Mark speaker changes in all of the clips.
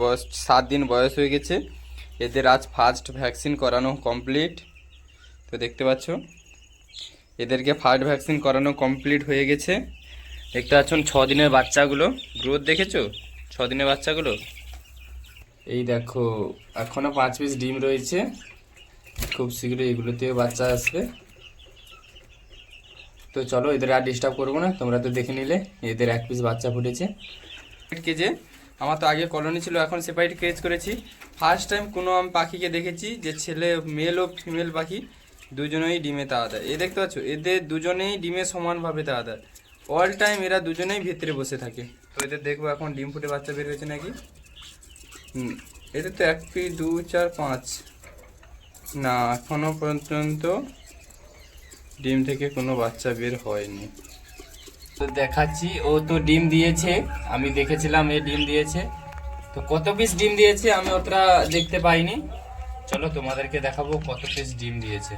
Speaker 1: বয়স, সাত দিন বয়স হয়ে গেছে। এদের আজ ফার্স্ট ভ্যাকসিন করানো কমপ্লিট তো দেখতে পাচ্ছ, এদেরকে ফার্স্ট ভ্যাকসিন করানো কমপ্লিট হয়ে গেছে। দেখতে পাচ্ছেন ছ দিনের বাচ্চাগুলো। গ্রোথ দেখেছ? ছ দিনের বাচ্চাগুলো? এই দেখো এখনও পাঁচ পিস ডিম রয়েছে। খুব শীঘ্রই এগুলোতেও বাচ্চা আসবে। তো চলো, এদের আর ডিস্টার্ব করব না। তোমরা তো দেখে নিলে, এদের এক পিস বাচ্চা ফুটেছে। কেজে আমার তো আগে কলোনি ছিল, এখন সেপারেট ক্রেজ করেছি। ফার্স্ট টাইম কোনো আমি পাখিকে দেখেছি, যে ছেলে মেল ও ফিমেল পাখি, দুজনেই ডিমে তাওয়া দেয়। এ দেখতে পাচ্ছ, এদের দুজনেই ডিমে সমানভাবে তাওয়া দেয়। অল টাইম এরা দুজনেই ভিতরে বসে থাকে। তো এদের দেখব এখন ডিম ফুটে বাচ্চা বের হয়েছে নাকি? এদের তো এক পি দু চার, পাঁচ। না, এখনও পর্যন্ত ডিম থেকে কোনো বাচ্চা বের হয়নি। তো দেখাচ্ছি। ও তো ডিম দিয়েছে। আমি দেখেছিলাম এ ডিম দিয়েছে। তো কত পিস ডিম দিয়েছে আমি অতটা দেখতে পাইনি। চলো তোমাদেরকে দেখাবো কত পিস ডিম দিয়েছে।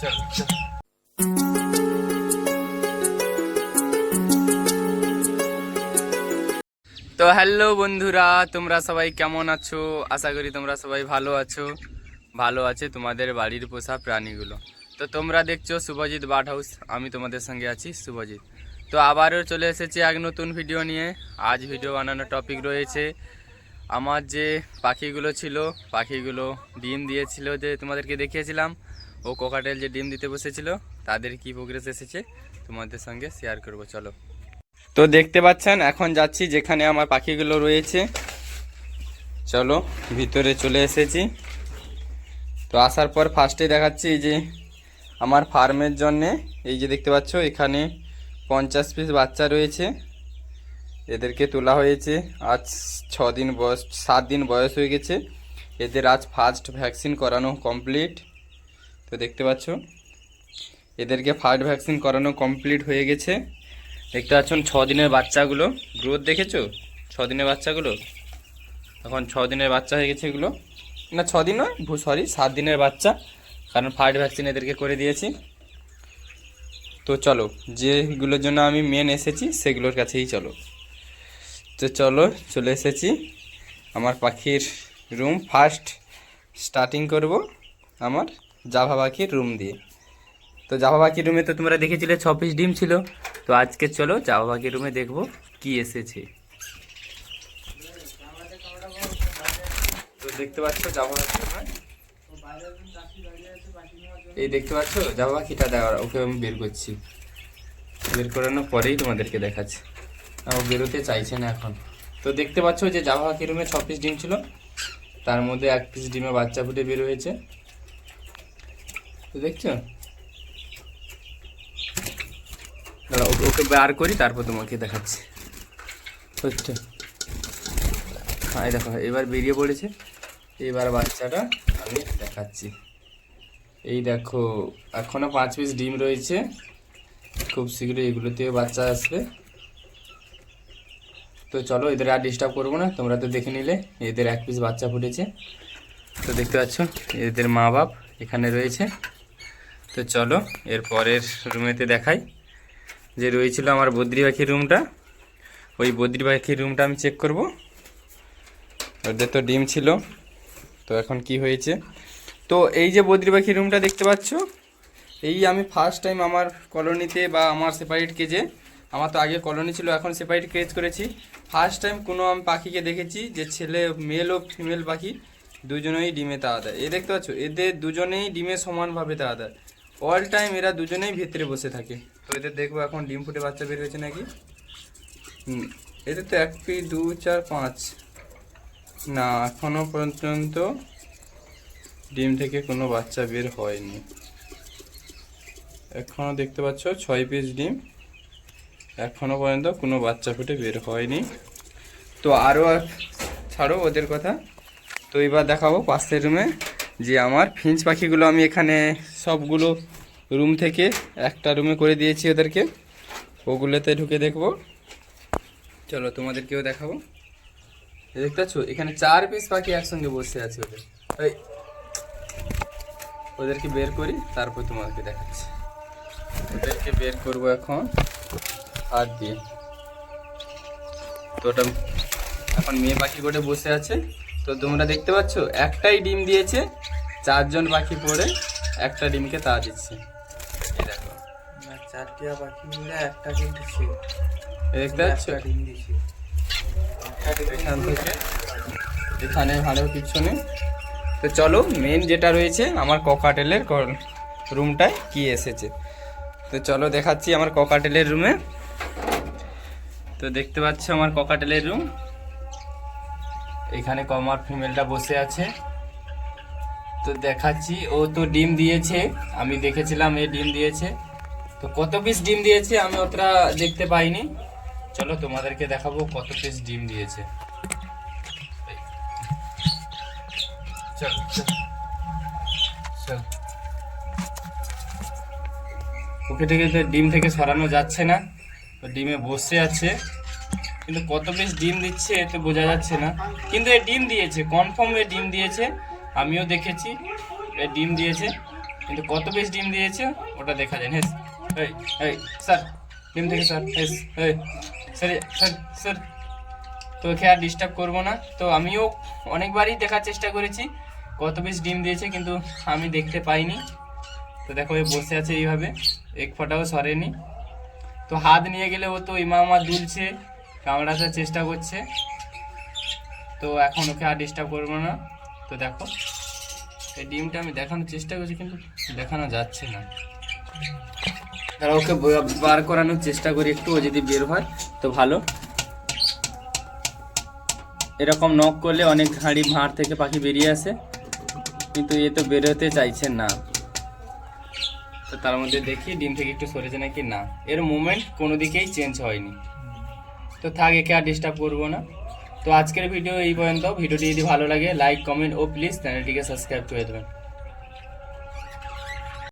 Speaker 1: চলো। তো হ্যালো বন্ধুরা, তোমরা সবাই কেমন আছো? আশা করি তোমরা সবাই ভালো আছো। ভালো আছে তোমাদের বাড়ির পোষা প্রাণীগুলো। তো তোমরা দেখছ শুভজিৎ বার্ড হাউস, আমি তোমাদের সঙ্গে আছি শুভজিৎ। তো আবারও চলে এসেছি এক নতুন ভিডিও নিয়ে। আজ ভিডিও বানানোর টপিক রয়েছে আমার যে পাখিগুলো ছিল, পাখিগুলো ডিম দিয়েছিল যে তোমাদেরকে দেখিয়েছিলাম, ও কোকাটেল যে ডিম দিতে বসেছিল, তাদের কি প্রোগ্রেস এসেছে তোমাদের সঙ্গে শেয়ার করব, চলো। তো দেখতে পাচ্ছেন, এখন যাচ্ছি যেখানে আমার পাখিগুলো রয়েছে। চলো, ভিতরে চলে এসেছি। তো আসার পর ফার্স্টে দেখাচ্ছি যে আমার ফার্মের জন্যে, এই যে দেখতে পাচ্ছ, এখানে পঞ্চাশ পিস বাচ্চা রয়েছে। এদেরকে তোলা হয়েছে। আজ ছ দিন বয়স, সাত দিন বয়স হয়ে গেছে। এদের আজ ফার্স্ট ভ্যাকসিন করানো কমপ্লিট তো দেখতে পাচ্ছ, এদেরকে ফার্স্ট ভ্যাকসিন করানো কমপ্লিট হয়ে গেছে। দেখতে পাচ্ছেন ছ দিনের বাচ্চাগুলো গ্রোথ দেখেছ? ছ দিনের বাচ্চাগুলো? এখন ছ দিনের বাচ্চা হয়ে গেছে এগুলো। না ছ দিন নয় সরি সাত দিনের বাচ্চা। কারণ ফার্স্ট ভ্যাকসিন এদেরকে করে দিয়েছি। তো চলো, যেগুলোর জন্য আমি মেন এসেছি, সেগুলোর কাছেই চলো। তো চলো, চলে এসেছি আমার পাখির রুম ফার্স্ট স্টার্টিং করব আমার জাভা পাখির রুম দিয়ে। তো জাভা পাখির রুমে তো তোমরা দেখেছিলে ছ পিস ডিম ছিল। তো আজকে চলো জাভা পাখির রুমে দেখব কি এসেছে। তো দেখতে পাচ্ছ জাভা পাখির এই দেখতে পাচ্ছ? জাভা পাখিটা দেওয়া ওকে আমি বের করছি। বের করানোর পরেই তোমাদেরকে দেখাচ্ছি। ও বেরোতে চাইছে না এখন। তো দেখতে পাচ্ছ যে জাভা পাখির রুমে ছ পিস ডিম ছিল। তার মধ্যে এক পিস ডিমে বাচ্চা ফুটে বের হয়েছে। তো দেখছ? ওকে ওকে বার করি, তারপর তোমাকে দেখাচ্ছি। হচ্ছে। হ্যাঁ দেখো, এবার বেরিয়ে পড়েছে। এবার বাচ্চাটা আমি দেখাচ্ছি। এই দেখো, এখনও পাঁচ পিস ডিম রয়েছে। খুব শীঘ্রই এগুলোতেও বাচ্চা আসবে। তো চলো, এদের আর ডিস্টার্ব করব না, তোমরা তো দেখে নিলে, এদের এক পিস বাচ্চা ফুটেছে। তো দেখতে পাচ্ছ, এদের মা বাপ এখানে রয়েছে। তো চলো, এর পরের রুমেতে দেখাই। যে রয়েছিল আমার বদ্রি পাখির রুমটা ওই বদ্রি পাখির রুমটা আমি চেক করব। ওদের তো ডিম ছিল। তো এখন কি হয়েছে? তো এই যে বদ্রি পাখি রুমটা দেখতে পাচ্ছ, এই আমি ফার্স্ট টাইম আমার কলোনিতে বা আমার সেপারেট কেজে আমার তো আগে কলোনি ছিল, এখন সেপারেট কেজ করেছি। ফার্স্ট টাইম কোনো আমি পাখিকে দেখেছি যে ছেলে মেল ও ফিমেল পাখি, দুজনেই ডিমে তাওয়া দেয়। এ দেখতে পাচ্ছ, এদের দুজনেই ডিমে সমানভাবে তাওয়া দেয়। অল টাইম এরা দুজনেই ভেতরে বসে থাকে। তো এদের দেখব এখন ডিম ফুটে বাচ্চা বের হয়েছে নাকি? এদের তো এক পি দু চার, পাঁচ। না, এখনও পর্যন্ত ডিম থেকে কোনো বাচ্চা বের হয়নি। এখনও দেখতে পাচ্ছ, ছয় পিস ডিম। এখনও পর্যন্ত কোনো বাচ্চা ফুটে বের হয়নি। তো আরও ছাড়ো ওদের কথা। তো এবার দেখাবো পাশের রুমে যে আমার ফিঞ্চ পাখিগুলো আমি এখানে সবগুলো রুম থেকে একটা রুমে করে দিয়েছি ওদেরকে। ওগুলোতে ঢুকে দেখব। চলো তোমাদেরকেও দেখাবো। দেখতে পাচ্ছ, এখানে চার পিস পাখি একসঙ্গে বসে আছে ওদের। ওদেরকে বের করি তারপর তোমাদেরকে দেখাচ্ছি। ওদেরকে বের করব এখন হাত দিয়ে। তো ওটা এখন মেয়ে পাখি করে বসে আছে। তো তোমরা দেখতে পাচ্ছ একটাই ডিম দিয়েছে চারজন পাখি পড়ে একটা ডিমকে তা দিচ্ছে। দেখো।
Speaker 2: চারটিয়া পাখি মিলে একটা কিন্তু
Speaker 1: দেখতে পাচ্ছ?
Speaker 2: ডিম দিছে
Speaker 1: এখান থেকে এখানে ভালো কিছু নেই। তো চলো মেন যেটা রয়েছে, আমার ককাটেলের রুমটায় কি এসেছে। তো চলো দেখাচ্ছি আমার ককাটেলের রুমে তো দেখতে পাচ্ছ আমার ককাটেলের রুম এখানে কমার ফিমেলটা বসে আছে। তো দেখাচ্ছি, ও তো ডিম দিয়েছে, আমি দেখেছিলাম এ ডিম দিয়েছে। তো কত পিস ডিম দিয়েছে আমি অতটা দেখতে পাইনি। চলো তোমাদেরকে দেখাবো কত পিস ডিম দিয়েছে। চল চল। ওকে থেকে ডিম থেকে সরানো যাচ্ছে না, তো ডিমে বসে আছে। কিন্তু কত পিস ডিম দিচ্ছে এতে বোঝা যাচ্ছে না। কিন্তু এ ডিম দিয়েছে কনফার্ম এ ডিম দিয়েছে, আমিও দেখেছি, এ ডিম দিয়েছে। কিন্তু কত পিস ডিম দিয়েছে, ওটা দেখা যায় হেস এই এই স্যার, ডিম থেকে স্যার, হেস এই স্যার স্যার স্যার তো ওকে আর ডিস্টার্ব করব না। তো আমিও অনেকবারই দেখার চেষ্টা করেছি। কত পিস ডিম দিয়েছে কিন্তু আমি দেখতে পাইনি। তো দেখো, এ বসে আছে এইভাবে, এক ফোঁটাও সরেনি। তো হাত নিয়ে গেলে ও তো ইমামা দুলছে, কামড়াতে চেষ্টা করছে। তো এখন ওকে আর ডিস্টার্ব করব না। তো দেখো, এই ডিমটা আমি দেখানোর চেষ্টা করছি কিন্তু দেখানো যাচ্ছে না। তারা ওকে বার করানোর চেষ্টা করি একটু, ও যদি বের হয় তো ভালো। এরকম নক করলে অনেক হাঁড়ি, ভাঁড় থেকে পাখি বেরিয়ে আসে। কিন্তু এ তো বেরোতে চাইছে না। তো তার মধ্যে দেখি ডিম থেকে একটু সরেছে নাকি না। এর মুভমেন্ট কোনো দিকেই চেঞ্জ হয়নি। তো থাক, একে আর ডিস্টার্ব করব না। তো আজকের ভিডিও এই পর্যন্ত। ভিডিওটি যদি ভালো লাগে লাইক কমেন্ট ও প্লিজ চ্যানেলটিকে সাবস্ক্রাইব করে দেবেন।